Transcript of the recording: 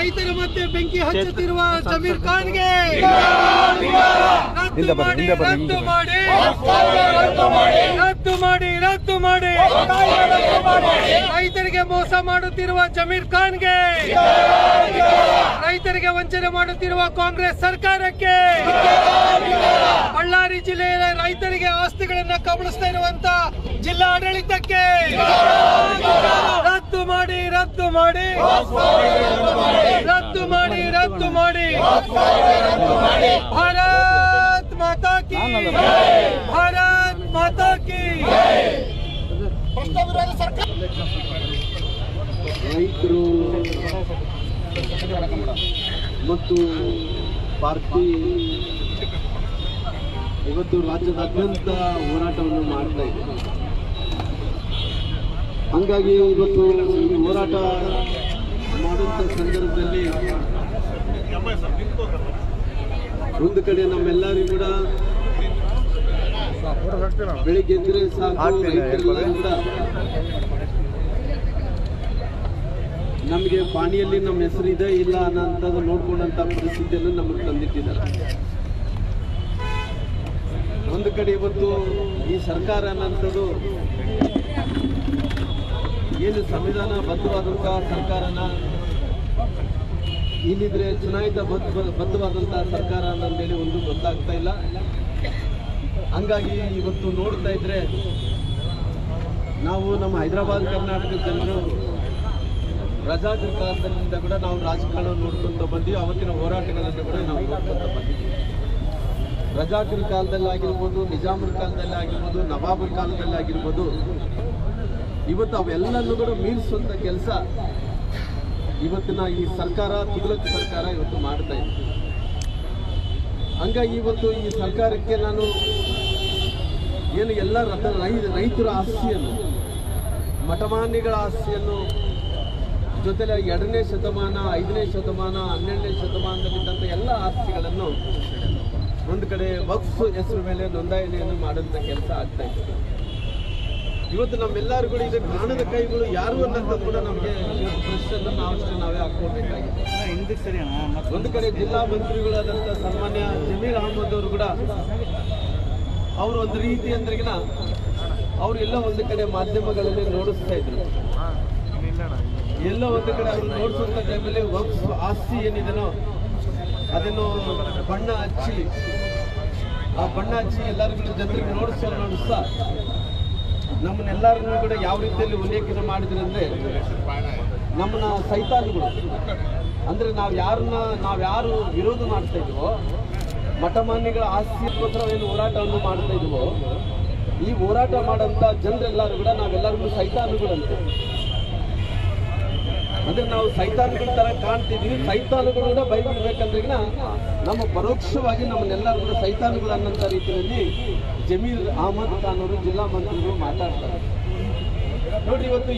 ರೈತರ ಮತ್ತೆ ಬೆಂಕಿ ಹಚ್ಚುತ್ತಿರುವ ಜಮೀರ್ ಖಾನ್ಗೆ. ರದ್ದು ಮಾಡಿ ರದ್ದು ಮಾಡಿ ರದ್ದು ಮಾಡಿ ರದ್ದು ಮಾಡಿ ರೈತರಿಗೆ ಮೋಸ ಮಾಡುತ್ತಿರುವ ಜಮೀರ್ ಖಾನ್ಗೆ. ರೈತರಿಗೆ ವಂಚನೆ ಮಾಡುತ್ತಿರುವ ಕಾಂಗ್ರೆಸ್ ಸರ್ಕಾರಕ್ಕೆ. ಬಳ್ಳಾರಿ ಜಿಲ್ಲೆಯ ರೈತರಿಗೆ ಆಸ್ತಿಗಳನ್ನ ಕಬಳಿಸ್ತಾ ಇರುವಂತ ಜಿಲ್ಲಾ ಆಡಳಿತಕ್ಕೆ ರದ್ದು ಮಾಡಿ ರದ್ದು ಮಾಡಿ. ರದ್ದು ಮಾಡಿ ರದ್ದು ಮಾಡಿ. ಭಾರತ್ ಮಾತಾ ಕಿ ಭಾರತ್ ಮಾತಾ ಕಿ ರೈತರು ಮತ್ತು ಪಾರ್ಟಿ ಇವತ್ತು ರಾಜ್ಯದಾದ್ಯಂತ ಹೋರಾಟವನ್ನು ಮಾಡ್ತಾ ಇದೆ ಹಂಗಾಗಿ ಇವತ್ತು ಈ ಹೋರಾಟ ಮಾಡುವಂಥ ಸಂದರ್ಭದಲ್ಲಿ ಒಂದು ಕಡೆ ನಮ್ಮೆಲ್ಲರೂ ಕೂಡ ಬೆಳಿಗ್ಗೆ ಎದ್ದರೆ ಸಾಕು ರೈತರೆಲ್ಲರೂ ಕೂಡ ನಮಗೆ ಪಾಣಿಯಲ್ಲಿ ನಮ್ಮ ಹೆಸರಿದೆ ಇಲ್ಲ ಅನ್ನೋಂಥದ್ದು ನೋಡ್ಕೊಂಡಂಥ ಪರಿಸ್ಥಿತಿಯನ್ನು ನಮಗೆ ತಂದಿಟ್ಟಿದ್ದಾರೆ. ಒಂದು ಕಡೆ ಇವತ್ತು ಈ ಸರ್ಕಾರ ಅನ್ನೋಂಥದ್ದು ಏನು ಸಂವಿಧಾನ ಬದ್ಧವಾದಂಥ ಸರ್ಕಾರನ ಇಲ್ಲಿದ್ರೆ ಚುನಾಯಿತ ಬದ್ಧ ಬದ್ಧವಾದಂಥ ಸರ್ಕಾರ ಅನ್ನೋದೇಳಿ ಒಂದು ಗೊತ್ತಾಗ್ತಾ ಇಲ್ಲ. ಹಂಗಾಗಿ ಇವತ್ತು ನೋಡ್ತಾ ಇದ್ರೆ ನಾವು ನಮ್ಮ ಹೈದರಾಬಾದ್, ಕರ್ನಾಟಕದ ಜನರು ಕಾಲದಿಂದ ಕೂಡ ನಾವು ರಾಜಕಾರಣ ನೋಡ್ಕೊಂತ ಬಂದ್ವಿ. ಅವತ್ತಿನ ಹೋರಾಟಗಳನ್ನು ಕೂಡ ನಾವು ನೋಡ್ಕೊಂತ ಬಂದಿದ್ದೀವಿ ರಜಾಕರ ಕಾಲದಲ್ಲಿ ಆಗಿರ್ಬೋದು, ನಿಜಾಮರ ಕಾಲದಲ್ಲಿ ಆಗಿರ್ಬೋದು, ನವಾಬರ ಇವತ್ತು ಅವೆಲ್ಲನೂ ಕೂಡ ಮೀರಿಸುವಂಥ ಕೆಲಸ ಇವತ್ತಿನ ಈ ಸರ್ಕಾರ ತುಗಲಕ್ ಸರ್ಕಾರ ಇವತ್ತು ಮಾಡ್ತಾ ಇದೆ. ಹಂಗಾಗಿ ಇವತ್ತು ಈ ಸರ್ಕಾರಕ್ಕೆ ನಾನು ಏನು ಎಲ್ಲ ರಥ ರೈತರ ಆಸ್ತಿಯನ್ನು, ಮಠಮಾನ್ಯಗಳ ಆಸ್ತಿಯನ್ನು ಜೊತೆಲೆ ಎರಡನೇ ಶತಮಾನ, ಐದನೇ ಶತಮಾನ, ಹನ್ನೆರಡನೇ ಶತಮಾನದಲ್ಲಿದ್ದಂಥ ಎಲ್ಲ ಆಸ್ತಿಗಳನ್ನು ಒಂದು ಕಡೆ ವಕ್ಫ್ ಹೆಸರು ಮೇಲೆ ನೋಂದಣಿಯನ್ನು ಮಾಡುವಂಥ ಕೆಲಸ ಆಗ್ತಾ ಇದೆ. ಇವತ್ತು ನಮ್ಮೆಲ್ಲರಿಗೂ ಇದು ಜ್ಞಾನದ ಕೈಗಳು ಯಾರು ಅನ್ನೋದು ಕೂಡ ನಮಗೆ ಪ್ರಶ್ನೆಯನ್ನು ನಾವಷ್ಟೇ ನಾವೇ ಸರಿ ಒಂದು ಕಡೆ ಜಿಲ್ಲಾ ಮಂತ್ರಿಗಳಾದಂಥ ಸನ್ಮಾನ್ಯ ಜಮೀರ್ ಅಹಮದ್ ಅವರು ಕೂಡ ಅವರು ಒಂದು ರೀತಿ ಅಂದ್ರೆಗಿನ ಅವರೆಲ್ಲ ಒಂದು ಕಡೆ ಮಾಧ್ಯಮಗಳಲ್ಲಿ ನೋಡಿಸ್ತಾ ಇದ್ರು. ಎಲ್ಲ ಒಂದು ಕಡೆ ಅವರು ನೋಡಿಸುವಂತ ಟೈಮಲ್ಲಿ ವಕ್ಸ್ ಆಸ್ತಿ ಏನಿದೆನೋ ಅದನ್ನು ಬಣ್ಣ ಹಚ್ಚಿ. ಆ ಬಣ್ಣ ಹಚ್ಚಿ ಎಲ್ಲರಿಗೂ ಜನರಿಗೆ ನೋಡಿಸ್ತಾ ನೋಡಿಸ್ತಾ ನಮ್ಮನ್ನೆಲ್ಲರನ್ನೂ ಕೂಡ ಯಾವ ರೀತಿಯಲ್ಲಿ ಉಲ್ಲೇಖನ ಮಾಡಿದ್ರು ಅಂದ್ರೆ ನಮ್ಮನ್ನ ಸೈತಾನಿಗಳು. ಅಂದ್ರೆ ನಾವು ಯಾರನ್ನ, ನಾವು ಯಾರು ವಿರೋಧ ಮಾಡ್ತಾ ಇದ್ವೋ, ಮಠಮಾನ್ಯಗಳ ಆಸ್ತಿಗೋಸ್ಕರ ಏನು ಹೋರಾಟವನ್ನು ಮಾಡ್ತಾ ಇದ್ವೋ, ಈ ಹೋರಾಟ ಮಾಡೋಂಥ ಜನರೆಲ್ಲರೂ ಕೂಡ ನಾವೆಲ್ಲರಿಗೂ ಸೈತಾನುಗಳಂತೆ. ಅಂದ್ರೆ ನಾವು ಸೈತಾನುಗಳ ತರ ಕಾಣ್ತಿದೀವಿ. ಸೈತಾನುಗಳು ಕೂಡ ನಮ್ಮ ಪರೋಕ್ಷವಾಗಿ ನಮ್ಮನ್ನೆಲ್ಲರೂ ಕೂಡ ಸೈತಾನುಗಳು ಅನ್ನೋಂಥ ರೀತಿಯಲ್ಲಿ ಜಮೀರ್ ಅಹಮದ್ ಖಾನ್ ಅವರು ಜಿಲ್ಲಾ ಮಂತ್ರಿಗಳು ಮಾತಾಡ್ತಾರೆ. ನೋಡಿ ಇವತ್ತು